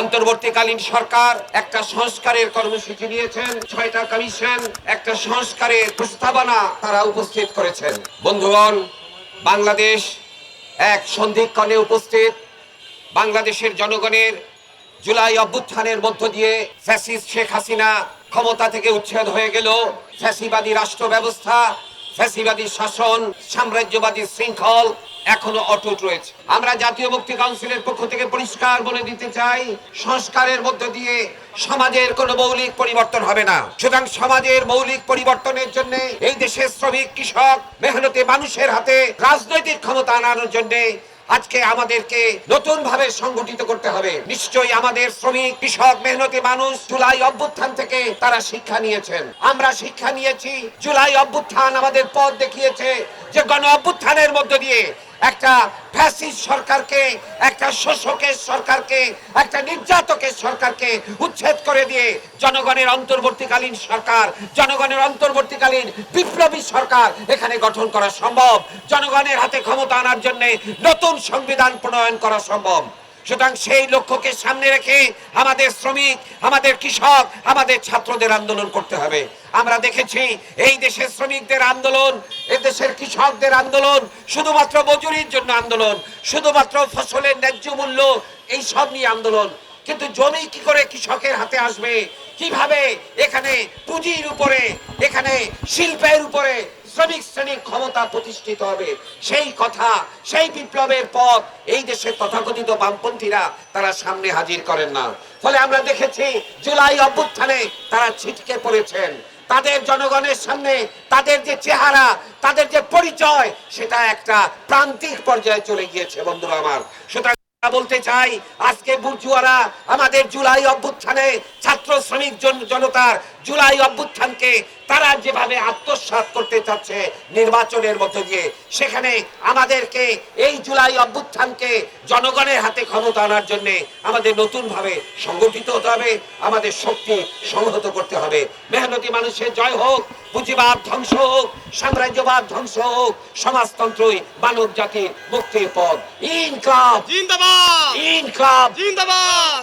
অন্তর্বর্তীকালীন সরকার একটা সংস্কারের কর্মসূচি নিয়েছেন, ছয়টা কমিশন একটা সংস্কারের প্রস্তাবনা তারা উপস্থিত করেছেন। বন্ধুগণ, বাংলাদেশ এক সন্ধিক্ষণে উপস্থিত। বাংলাদেশের জনগণের জুলাই অভ্যুত্থানের মধ্য দিয়ে ফ্যাসিস্ট শেখ হাসিনা ক্ষমতা থেকে উচ্ছেদ হয়ে গেল। ফ্যাসিবাদী রাষ্ট্র ব্যবস্থা ফ্যাসিবাদী শাসন, সাম্রাজ্যবাদী শৃঙ্খল এখনও অটুট রয়েছে। আমরা জাতীয় মুক্তি কাউন্সিলের পক্ষ থেকে পরিষ্কার বলে দিতে চাই, সংস্কারের মধ্য দিয়ে সমাজের কোনো মৌলিক পরিবর্তন হবে না। সুতরাং সমাজের মৌলিক পরিবর্তনের জন্য এই দেশের শ্রমিক, কৃষক, মেহনতি মানুষের হাতে রাজনৈতিক ক্ষমতা আনানোর জন্য আজকে আমাদেরকে নতুন ভাবে সংগঠিত করতে হবে। নিশ্চয়ই আমাদের শ্রমিক, কৃষক, মেহনতি মানুষ জুলাই অভ্যুত্থান থেকে তারা শিক্ষা নিয়েছেন। আমরা শিক্ষা নিয়েছি, জুলাই অভ্যুত্থান আমাদের পথ দেখিয়েছে যে গণ অভ্যুত্থানের মধ্য দিয়ে একটা ফ্যাসিস সরকারকে, একটা শোষকের সরকারকে, একটা নির্যাতকের সরকারকে উচ্ছেদ করে দিয়ে জনগণের অন্তর্বর্তীকালীন সরকার, জনগণের অন্তর্বর্তীকালীন বিপ্লবী সরকার এখানে গঠন করা সম্ভব। জনগণের হাতে ক্ষমতা আনার জন্য নতুন সংবিধান প্রণয়ন করা সম্ভব। সুতরাং সেই লক্ষ্যকে সামনে রেখে আমাদের শ্রমিক, আমাদের কৃষক, আমাদের ছাত্রদের আন্দোলন করতে হবে। আমরা দেখেছি এই দেশের শ্রমিকদের আন্দোলন দেশের কৃষকদের আন্দোলন শুধুমাত্র মজুরির জন্য আন্দোলন, শুধুমাত্র ফসলের ন্যায্য মূল্য, এই সব নিয়ে আন্দোলন। কিন্তু জমি কি করে কৃষকের হাতে আসবে? কীভাবে এখানে পুঁজির উপরে, এখানে শিল্পের উপরে শ্রমিক শ্রেণির ক্ষমতা প্রতিষ্ঠিত হবে। সেই কথা, সেই বিপ্লবের পথ এই দেশের তথাকথিত বামপন্থীরা তারা সামনে হাজির করেন না। ফলে আমরা দেখেছি, জুলাই অভ্যুত্থানে তারা ছিটকে পড়েছেন। তাদের জনগণের সামনে তাদের যে চেহারা, তাদের যে পরিচয়, সেটা একটা প্রান্তিক পর্যায়ে চলে গিয়েছে, বন্ধুরা আমার। সুতরাং বলতে চাই, আজকে বুর্জুয়ারা আমাদের জুলাই অভ্যুত্থানে ছাত্র শ্রমিক জনতার জুলাই অভ্যুত্থানকে তারা যেভাবে আত্মসাৎ করতে চাচ্ছে নির্বাচনের মধ্য দিয়ে সেখানে আমাদেরকে এই জুলাই অভ্যুত্থানকে জনগণের হাতে ক্ষমতা আনার জন্য আমাদের নতুন ভাবে সংগঠিত হতে হবে আমাদের শক্তি সংহত করতে হবে। মেহনতি মানুষের জয় হোক পুঁজিবাদ ধ্বংস হোক সাম্রাজ্যবাদ ধ্বংস হোক সমাজতন্ত্রই মানব জাতির মুক্তির পথ। ইনকলাব! জিন্দাবাদ! ইনকলাব! জিন্দাবাদ!